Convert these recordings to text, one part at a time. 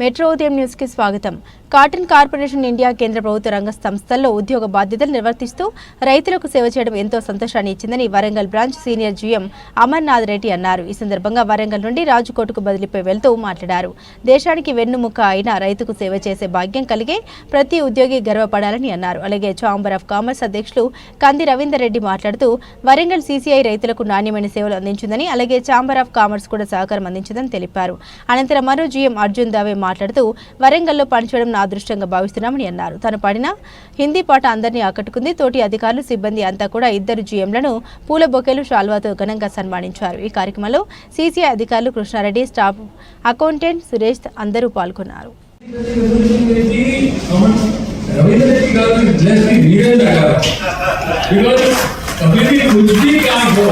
Metro ఉదయం న్యూస్కి స్వాగతం. కాటన్ కార్పొరేషన్ ఇండియా కేంద్ర ప్రభుత్వ రంగ సంస్థల్లో ఉద్యోగ బాధ్యతలు నిర్వర్తిస్తూ రైతులకు సేవ చేయడం ఎంతో సంతోషాన్ని ఇచ్చిందని Warangal branch senior GM Amarnath Reddy అన్నారు. ఈ సందర్భంగా వరంగల్ నుండి రాజకోటకు బదిలీపై వెళ్తూ మాట్లాడారు. దేశానికి వెన్నుముక అయిన రైతుకు సేవ చేసే భాగ్యం కలిగే ప్రతి ఉద్యోగి గర్వపడాలని అన్నారు. అలాగే ఛాంబర్ ఆఫ్ కామర్స్ అధ్యక్షులు కంది రవీందర్ రెడ్డి మాట్లాడుతూ వరంగల్ సీసీఐ రైతులకు నాణ్యమైన సేవలు అందించిందని అలాగే ఛాంబర్ ఆఫ్ కామర్స్ కూడా సహకారం అందించిందని తెలిపారు. అనంతరం మరో జీఎం అర్జున్ దావే మాట్లాడుతూ వరంగల్లో పనిచేయడం నా అదృష్టంగా భావిస్తున్నామని అన్నారు తను పాడిన హిందీ పాట అందరినీ ఆకట్టుకుంది తోటి అధికారులు సిబ్బంది అంతా కూడా ఇద్దరు జీఎంలను పూల బొకేలు షాల్వాతో ఘనంగా సన్మానించారు ఈ కార్యక్రమంలో సీసీఐ అధికారులు కృష్ణారెడ్డి స్టాఫ్ అకౌంటెంట్ సురేష్ అందరూ పాల్గొన్నారు रविंद्र जी का ब्लेस भी वीरेंद्र का बिकॉज कभी भी कुछ भी काम हो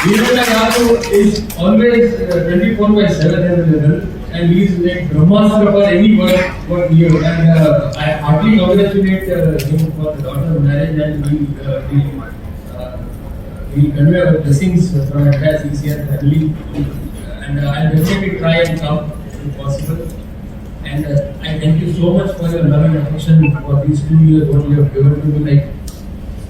वीरेंद्र का तो is always 24 by 7 available and he is like brahmastra for any work he has and uh, I heartily congratulate uh, him for the daughter marriage and we uh, we uh, we convey our blessings from entire family and uh, I'll definitely try and come if possible. And uh, I thank you so much for your love and affection for these two years what you have given to me. Like,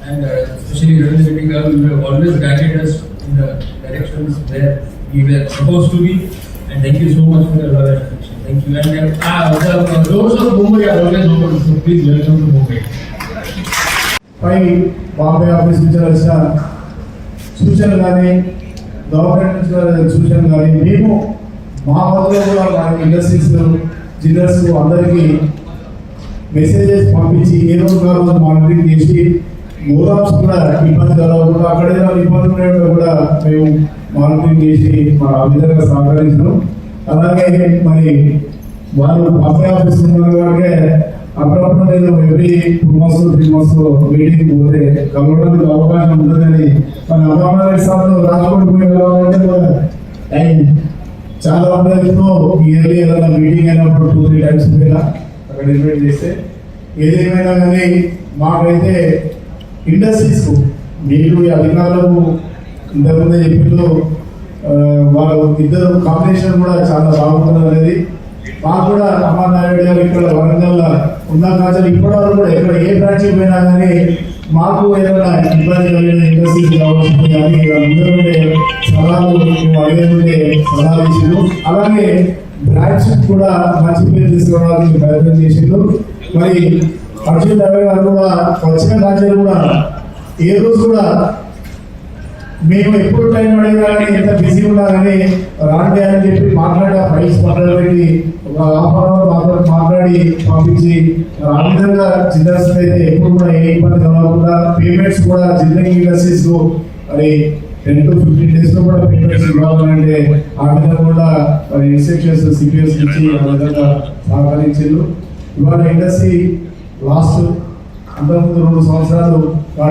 and uh, especially garu, you have always guided us in the directions where we were supposed to be. And thank you so much for your love and affection. Thank you. And uh, ah, the uh, doors of Mumbai are always open. So please welcome to Mumbai. పై Bombay office నుంచి వచ్చిన సూచనలు కానీ government నుంచి సూచనలు కానీ మేము మా వద్ద కూడా మా ఇండస్ట్రీస్ జిల్లర్స్ అందరికీ మెసేజెస్ పంపించి ఏ రోజు రోజు మానిటరింగ్ చేసి గోదామ్స్ కూడా ఇబ్బంది కలగకుండా అక్కడ ఏదైనా ఇబ్బంది కూడా మేము మానిటరింగ్ చేసి మా విధంగా సహకరించడం అలాగే మరి వాళ్ళు బాంబే ఆఫీస్ ఉన్న అప్పుడప్పుడు నేను every two months three months meeting పోతే కలవడానికి అవకాశం ఉంటుందని మన అమ్మాయి సార్లు రాజకోట పోయి కలవాలంటే టైం చాలా ఉండేదో ఇయర్లీ ఏదైనా మీటింగ్ అయినప్పుడు టూ త్రీ టైమ్స్ పోయినా అక్కడ ఇన్వైట్ చేస్తే. ఏదేమైనా కానీ మాకైతే ఇండస్ట్రీస్ మీరు ఈ అధికారులకు ఇంతకుముందే చెప్పిందో వాళ్ళు ఇద్దరు కాంబినేషన్ కూడా చాలా బాగుంటుంది అనేది. మాకు కూడా అమర్నాయుడు గారు ఇక్కడ వరంగల్ ఉన్న కాదు ఇప్పటి వరకు కూడా ఎక్కడ ఏ బ్రాంచ్ పోయినా కానీ మాకు ఏదైనా ఇబ్బంది కలిగిన ఇండస్ట్రీస్ కావాల్సింది కానీ అందరూ సలహాలు మేము సలహాలు ఇచ్చిండు అలాగే బ్రాంచ్ కూడా మంచి పేరు తీసుకోవడానికి ప్రయత్నం చేసిండు మరి అర్జున్ రవి గారు కూడా వచ్చిన రాజ్యాలు కూడా ఏ రోజు కూడా మేము ఎప్పుడు టైం అడిగినా కానీ ఎంత బిజీ ఉన్నా కానీ రాండి అని చెప్పి మాట్లాడి ఆ ఫైల్స్ మాట్లాడబెట్టి ఒక హాఫ్ అన్ అవర్ మాట్లాడి మాట్లాడి పంపించి ఆ విధంగా జిల్లాస్ అయితే ఎప్పుడు కూడా ఏ ఇబ్బంది కలగకుండా పేమెంట్స్ కూడా జిల్లా యూనివర్సిటీస్ మరి టెన్ టు ఫిఫ్టీన్ డేస్లో కూడా పేమెంట్స్ ఇవ్వాలంటే ఆ విధంగా కూడా మరి ఇన్స్ట్రక్షన్స్ సిపిఎస్ నుంచి ఆ విధంగా సహకరించారు. ఇవాళ ఇండస్ట్రీ లాస్ట్ అంతకుముందు రెండు సంవత్సరాలు